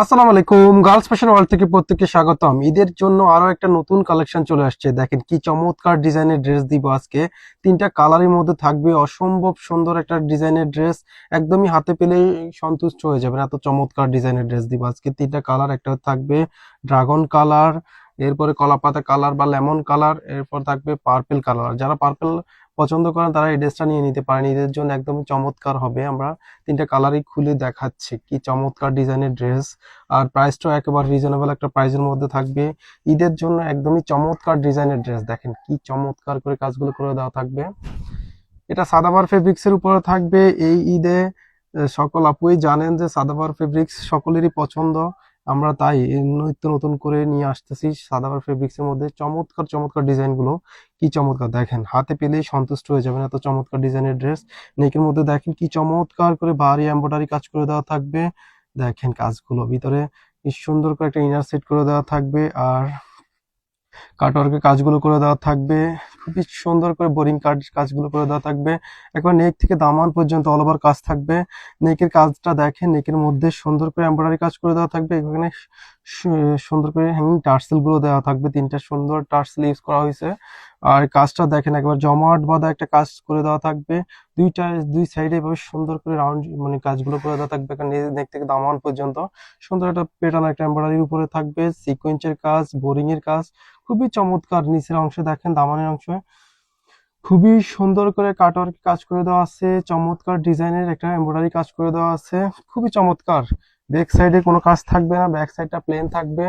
আসসালামু আলাইকুম, girls fashion world থেকে প্রত্যেককে স্বাগতম। ঈদের জন্য আরও একটা নতুন কালেকশন চলে আসছে। দেখেন কি চমৎকার ডিজাইনের ড্রেস দিব আজকে। তিনটা কালারের মধ্যে থাকবে অসম্ভব সুন্দর একটা ডিজাইনের ড্রেস। একদমই হাতে পেলেই সন্তুষ্ট হয়ে যাবেন, এত চমৎকার ডিজাইনের ড্রেস দিব আজকে। তিনটা কালার, একটা থাকবে ড্রাগন কালার, এরপরে কলাপাতা কালার বা লেমন কালার, এরপর থাকবে পার্পেল কালার। যারা পার্পেল পছন্দ করেন, তারা এই ড্রেসটা নিয়ে নিতে পারেন। ঈদের জন্য একদমই চমৎকার হবে। আমরা তিনটা কালারই খুলে দেখাচ্ছি কি চমৎকার ডিজাইনের ড্রেস আর প্রাইসটাও একেবারে রিজনেবল একটা প্রাইসের মধ্যে থাকবে। ঈদের জন্য একদমই চমৎকার ডিজাইনের ড্রেস দেখেন কি চমৎকার করে কাজগুলো করে দেওয়া থাকবে। এটা সাদাবার ফেব্রিক্স এর উপরে থাকবে। এই ঈদে সকল আপুই জানেন যে সাদাবার ফেব্রিক্স সকলেরই পছন্দ। আমরা তাই নিত্য নতুন করে নিয়ে আসতেছি সাদাবার ফেব্রিক্স এর মধ্যে। চমৎকার চমৎকার ডিজাইনগুলো। কি চমৎকার দেখেন, হাতে পেলেই সন্তুষ্ট হয়ে যাবেন এত চমৎকার ডিজাইনের ড্রেস নেকের মধ্যে দেখেন কি চমৎকার করে ভারী এমব্রয়ডারি কাজ করে দেওয়া থাকবে। দেখেন কাজগুলো ভিতরে কি সুন্দর করে একটা ইনার সেট করে দেওয়া থাকবে আর কাটওয়ার্কের কাজগুলো করে দেওয়া থাকবে। খুবই সুন্দর করে বোরিং কাজ, কাজগুলো করে দেওয়া থাকবে। একবার নেক থেকে দামান পর্যন্ত অল ওভার কাজ থাকবে। নেকের কাজটা দেখেন নেকের মধ্যে সুন্দর করে এমব্রয়ডারি কাজ করে দেওয়া থাকবে। এখানে সুন্দর করে হ্যাঙ্গিং টার্সেলগুলো দেওয়া থাকবে, তিনটা সুন্দর টার্সেল ইউজ করা হয়েছে। আর কাজটা দেখেন, একবার জমাট বাঁধা একটা কাজ করে দেওয়া থাকবে। দুইটা, দুই সাইডে এভাবে সুন্দর করে রাউন্ড মানে কাজগুলো করে দেওয়া থাকবে। এখানে নেক থেকে দামান পর্যন্ত সুন্দর একটা পেটানো একটা এমব্রয়ডারির উপরে থাকবে। সিকোয়েন্সের কাজ বোরিং এর কাজ খুবই চমৎকার নিচের অংশে দেখেন, দামানের অংশে। খুবই সুন্দর করে কাটওয়ার্ক কাজ করে দেওয়া আছে, চমৎকার ডিজাইনের একটা এমব্রয়ডারি কাজ করে দেওয়া আছে। খুবই চমৎকার। ব্যাক সাইডে কোনো কাজ থাকবে না ব্যাক সাইডটা প্লেন থাকবে।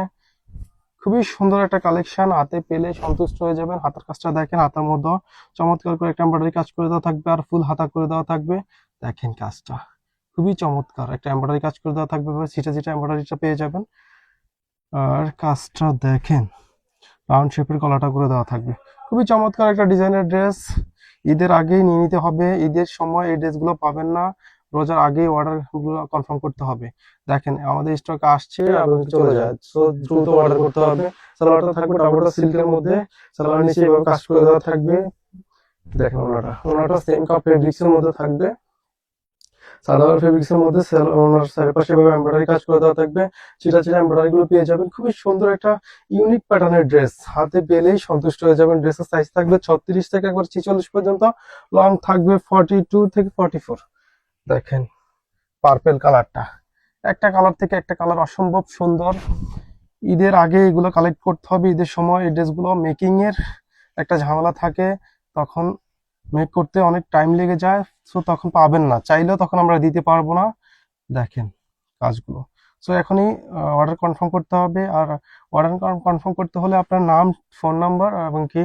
খুবই সুন্দর একটা কালেকশন হাতে পেলে সন্তুষ্ট হয়ে যাবেন। হাতার কাজটা দেখেন, হাতার মধ্যে চমৎকার করে একটা এমব্রয়ডারি কাজ করে দেওয়া থাকবে আর ফুল হাতা করে দেওয়া থাকবে। দেখেন কাজটা। খুবই চমৎকার একটা এমব্রয়ডারি কাজ করে দেওয়া থাকবে। সিটা সিটা এমব্রয়ডারিটা পেয়ে যাবেন। আর কাজটা দেখেন। রাউন্ড শেপের গলাটা করে দেওয়া থাকবে। খুবই চমৎকার একটা ডিজাইনের ড্রেস ঈদের আগেই নিয়ে নিতে হবে। ঈদের সময় এই ড্রেসগুলো পাবেন না। রোজার আগেই অর্ডারগুলো কনফার্ম করতে হবে। দেখেন আমাদের স্টক আসছে এবং চলে যায়। সো দ্রুত অর্ডার করতে হবে। সালোয়ারটা থাকবে ডাবলটা সিল্কের মধ্যে। সালোয়ার নিচে এভাবে কাজ করে দেওয়া থাকবে। দেখেন ওনাটা। ওনাটা সেম কাপ ফেব্রিক্স এর মধ্যে থাকবে। সালোয়ার ফেব্রিক্স এর মধ্যে সেল- ওনার চারিপাশে এভাবে এমব্রয়ডারি কাজ করে দেওয়া থাকবে। চিটা চিটা এমব্রয়ডারি গুলো পেয়ে যাবেন। খুবই সুন্দর একটা ইউনিক প্যাটার্নের ড্রেস হাতে পেলেই সন্তুষ্ট হয়ে যাবেন। ড্রেসের সাইজ থাকবে ছত্রিশ থেকে একবার ছিচল্লিশ পর্যন্ত। লং থাকবে ফর্টি টু থেকে ফর্টি ফোর দেখেন পার্পেল কালারটা একটা কালার থেকে একটা কালার অসম্ভব সুন্দর। ঈদের আগে এগুলো কালেক্ট করতে হবে। ঈদের সময় এই ড্রেসগুলো মেকিংয়ের একটা ঝামেলা থাকে। তখন মেক করতে অনেক টাইম লেগে যায় সো তখন পাবেন না। চাইলেও তখন আমরা দিতে পারব না। দেখেন কাজগুলো। সো এখনই অর্ডার কনফার্ম করতে হবে। আর অর্ডার কনফার্ম করতে হলে আপনার নাম ফোন নাম্বার এবং কি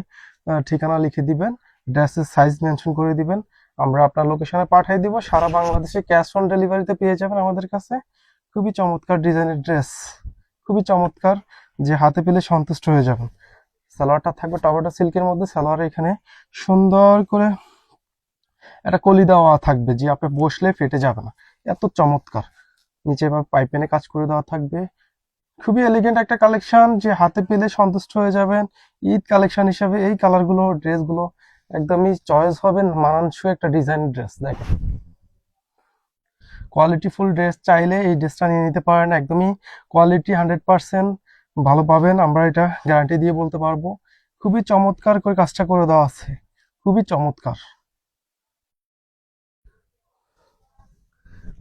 ঠিকানা লিখে দিবেন। ড্রেসের সাইজ মেনশন করে দিবেন। আমরা আপনার লোকেশনে পাঠিয়ে দিব। সারা বাংলাদেশে ক্যাশ অন ডেলিভারিতে পেয়ে যাবেন আমাদের কাছে। খুবই চমৎকার ডিজাইনের ড্রেস খুবই চমৎকার। যে হাতে পেলে সন্তুষ্ট হয়ে যাবেন। সালোয়ারটা থাকবে টমেটো সিল্কের মধ্যে, সালোয়ার এখানে সুন্দর করে একটা কলি দেওয়া থাকবে যে আপনি বসলে ফেটে যাবে না। এত চমৎকার। নিচে পাইপেনে কাজ করে দেওয়া থাকবে। খুবই এলিগেন্ট একটা কালেকশন যে হাতে পেলে সন্তুষ্ট হয়ে যাবেন। ঈদ কালেকশন হিসাবে এই কালারগুলো ড্রেসগুলো একদমই চয়েস হবে মানানসই একটা ডিজাইন ড্রেস দেখেন। কোয়ালিটি ফুল ড্রেস চাইলে এই ড্রেসটা নিয়ে নিতে পারেন, একদমই কোয়ালিটি হান্ড্রেড পার্সেন্ট ভালো পাবেন, আমরা এটা গ্যারান্টি দিয়ে বলতে পারব। খুবই চমৎকার করে কাজটা করে দেওয়া আছে। খুবই চমৎকার।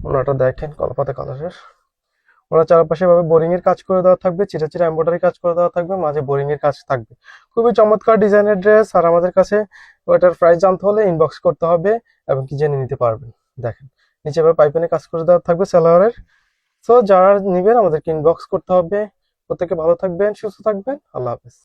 ওনাটা দেখেন কলপাতা কালারের ওনার চারপাশে ভাবে বোরিং এর কাজ করে দেওয়া থাকবে চিটা চিরা এমব্রয়ডারি কাজ করে দেওয়া থাকবে, মাঝে বোরিং এর কাজ থাকবে। খুবই চমৎকার ডিজাইনের ড্রেস, আর আমাদের কাছে ওটার প্রাইস জানতে হলে ইনবক্স করতে হবে এবং কি জেনে নিতে পারবেন। দেখেন, নিচে ভাবে পাইপেনে কাজ করে দেওয়া থাকবে সালোয়ারের সো যারা নিবেন, আমাদেরকে ইনবক্স করতে হবে। প্রত্যেকে ভালো থাকবেন সুস্থ থাকবেন। আল্লাহ হাফেজ।